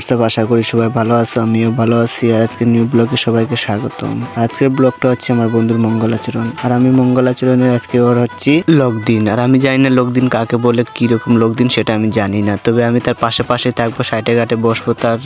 WhatsApp আশা করি সবাই ভালো আছো, আমিও ভালো আছি, আর আজকে নিউ ব্লগে সবাইকে স্বাগতম। আজকের ব্লগটা হচ্ছে আমার বন্ধুর মঙ্গল আচরণ। আর আমি মঙ্গল মঙ্গলাচরণের আজকে ওর হচ্ছে লগদিন আর আমি জানি না লগদিন কাকে বলে, কীরকম লোকদিন সেটা আমি জানি না। তবে আমি তার পাশে পাশে থাকব, সাইটে ঘাটে বসবো, তার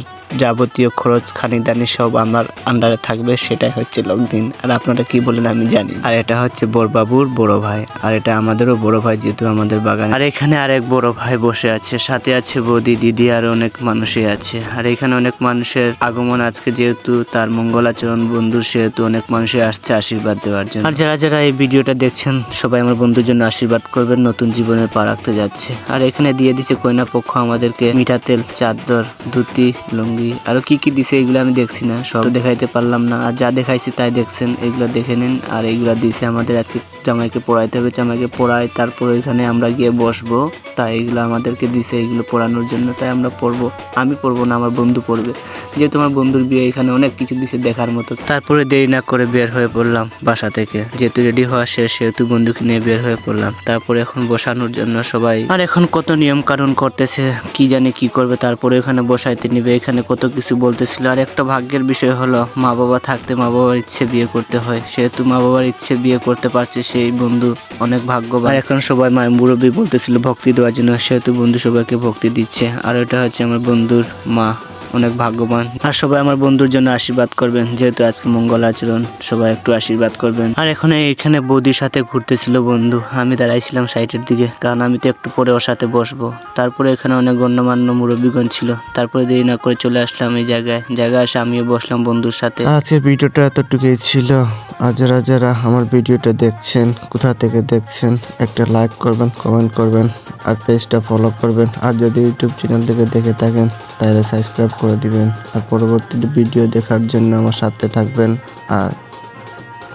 যাবতীয় খরচ, খানিদানি সব আমার আন্ডারে থাকবে, সেটাই হচ্ছে লোকদিন। আর আপনারা কি বলেন আমি জানি আর এটা হচ্ছে বড়বাবুর বড় ভাই। আর এটা আমাদেরও বড় ভাই, যেহেতু আমাদের বাগান। আর এখানে আরেক বড় ভাই বসে আছে, সাথে আছে বৌদি, দিদি, আর অনেক মানুষই আছে। আর এখানে অনেক মানুষের আগমন আজকে যেহেতু, তার মঙ্গলাচরণ বন্ধু সেহেতু অনেক মানুষই আসছে আশীর্বাদ দেওয়ার জন্য। আর যারা যারা এই ভিডিওটা দেখছেন, সবাই আমার বন্ধুর জন্য আশীর্বাদ করবেন, নতুন জীবনে পা রাখতে যাচ্ছে। আর এখানে দিয়ে দিছে কইনা পক্ষ আমাদেরকে মিঠা তেল, চাদর, ধুতি, লুঙ্গি আরও কি কি দিছে এগুলো আমি দেখছি না, সব দেখাইতে পারলাম না। আর যা দেখাইছি তাই দেখছেন, এগুলো দেখে নিন। আর এগুলো দিছে আমাদের আজকে জামাইকে পড়াইতে হবে। জামাইকে পড়াই তারপর ওইখানে আমরা গিয়ে বসবো। তাই এগুলো আমাদেরকে দিছে, এগুলো পড়ানোর জন্য তাই আমরা পড়ব। আমি পড়ব না, আমার বন্ধু পড়বে। যেহেতু আমার বন্ধুর বিয়ে এখানে অনেক কিছু দিছে দেখার মতো। তারপরে দেরি না করে বের হয়ে পড়লাম বাসা থেকে। যেহেতু রেডি হওয়া শেষ, সেহেতু বন্ধুকে নিয়ে বের হয়ে পড়লাম। তারপরে এখন বসানোর জন্য সবাই আর এখন কত নিয়ম কানুন করতেছে, কি জানি কি করবে। তারপরে এখানে বসাইতে নিবে, এখানে কত কিছু বলতেছিল। আর একটা ভাগ্যের বিষয় হলো মা বাবা থাকতে মা বাবার ইচ্ছে বিয়ে করতে হয়। সেহেতু মা বাবার ইচ্ছে বিয়ে করতে পারছে সেই বন্ধু। অনেক ভাগ্যবান। এখন সবাই মা মুরব্বী বলতেছিল, ভক্তি দেওয়ার জন্য সেহেতু বন্ধু সবাইকে ভক্তি দিচ্ছে। আর এটা হচ্ছে আমার বন্ধুর মা, অনেক ভাগ্যবান। আর সবাই আমার বন্ধুর জন্য আশীর্বাদ করবেন, যেহেতু আজকে মঙ্গল আচরণ, সবাই একটু আশীর্বাদ করবেন। আর এখন, এখানে বৌদির সাথে ঘুরতেছিল বন্ধু, আমি দাঁড়াইছিলাম সাইটের দিকে, কারণ আমি তো একটু পরে ওর সাথে বসবো। তারপরে এখানে অনেক গণ্যমান্য মুরব্বীগণ ছিল, তারপরে দেরি না করে চলে আসলাম এই জায়গায়। জায়গায় এসে আমিও বসলাম বন্ধুর সাথে। আজকের ভিডিওটা এতটুকুই ছিল। আর যারা যারা আমার ভিডিওটা দেখছেন, কোথা থেকে দেখছেন, একটা লাইক করবেন কমেন্ট করবেন, আর পেজটা ফলো করবেন। আর যদি ইউটিউব চ্যানেল থেকে দেখে থাকেন, তাহলে সাবস্ক্রাইব করে দিবেন। আর পরবর্তী ভিডিও দেখার জন্য আমার সাথে থাকবেন। আর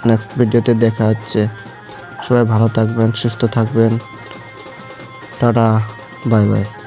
নেক্সট ভিডিওতে দেখা হচ্ছে। সবাই ভালো থাকবেন, সুস্থ থাকবেন। Tata bye bye